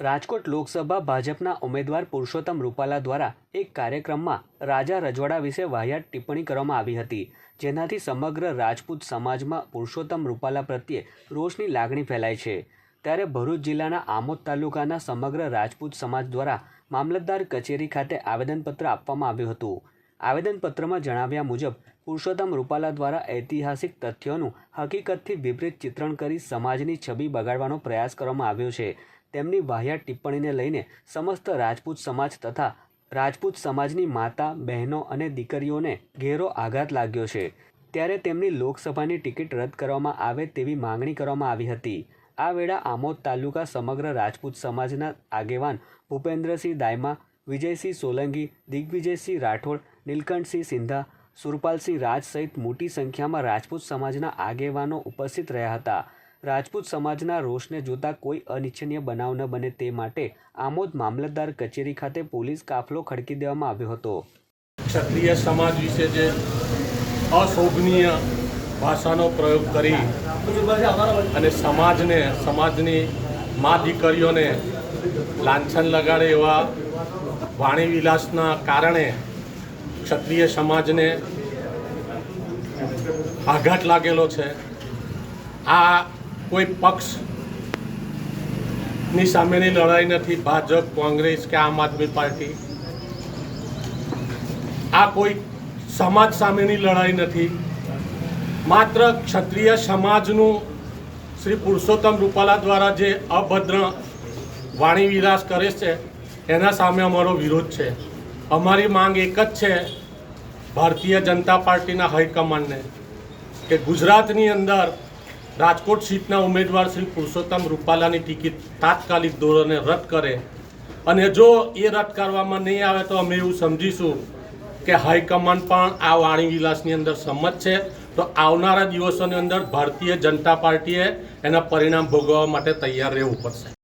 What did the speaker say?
રાજકોટ લોકસભા ભાજપના ઉમેદવાર પુરુષોત્તમ રૂપાલા દ્વારા એક કાર્યક્રમમાં રાજા રજવાડા વિશે વાહિયાત ટિપ્પણી કરવામાં આવી હતી, જેનાથી સમગ્ર રાજપૂત સમાજમાં પુરુષોત્તમ રૂપાલા પ્રત્યે રોષની લાગણી ફેલાય છે. ત્યારે ભરૂચ જિલ્લાના આમોદ તાલુકાના સમગ્ર રાજપૂત સમાજ દ્વારા મામલતદાર કચેરી ખાતે આવેદનપત્ર આપવામાં આવ્યું હતું. આવેદનપત્રમાં જણાવ્યા મુજબ, પુરુષોત્તમ રૂપાલા દ્વારા ઐતિહાસિક તથ્યોનું હકીકતથી વિપરીત ચિત્રણ કરી સમાજની છબી બગાડવાનો પ્રયાસ કરવામાં આવ્યો છે. તેમની વાહિયાત ટિપ્પણીને લઈને સમસ્ત રાજપૂત સમાજ તથા રાજપૂત સમાજની માતા, બહેનો અને દીકરીઓને ઘેરો આઘાત લાગ્યો છે. ત્યારે તેમની લોકસભાની ટિકિટ રદ કરવામાં આવે તેવી માંગણી કરવામાં આવી હતી. આ વેળા આમોદ તાલુકા સમગ્ર રાજપૂત સમાજના આગેવાન ભૂપેન્દ્રસિંહ દાયમા, વિજયસિંહ સોલંકી, દિગ્વિજયસિંહ રાઠોડ, નીલકંઠસિંહ સિંધા, સુરપાલસિંહ રાજ સહિત મોટી સંખ્યામાં રાજપૂત સમાજના આગેવાનો ઉપસ્થિત રહ્યા હતા. રાજપૂત સમાજના રોષને જોતા કોઈ અનિચ્છનીય બનાવ ન બને તે માટે આમોદ મામલતદાર કચેરી ખાતે પોલીસ કાફલો ખડકી દેવામાં આવ્યો હતો. ક્ષત્રિય સમાજ વિશે જે અશોભનીય ભાષાનો પ્રયોગ કરી અને સમાજને, સમાજની મા દીકરીઓને લાંછન લગાડે એવા વાણી વિલાસના કારણે ક્ષત્રિય સમાજને આઘાત લાગેલો છે. આ કોઈ પક્ષની સામેની લડાઈ નથી, ભાજપ, કોંગ્રેસ કે આમ આદમી પાર્ટી. આ કોઈ સમાજ સામેની લડાઈ નથી. માત્ર ક્ષત્રિય સમાજનું શ્રી પુરુષોત્તમ રૂપાલા દ્વારા જે અભદ્ર વાણી વિલાસ કરે છે, એના સામે અમારો વિરોધ છે. અમારી માંગ એક જ છે ભારતીય જનતા પાર્ટીના હાઈકમાન્ડને કે ગુજરાતની અંદર રાજકોટ સીટના ઉમેદવાર શ્રી પુરુષોત્તમ રૂપાલાની ટિકિટ તાત્કાલિક ધોરણે રદ કરે. અને જો એ રદ કરવામાં નહીં આવે તો અમે એવું સમજીશું કે હાઈકમાન્ડ પણ આ વાણી વિલાસની અંદર સંમત છે. તો આવનારા દિવસોની અંદર ભારતીય જનતા પાર્ટીએ એના પરિણામ ભોગવવા માટે તૈયાર રહેવું પડશે.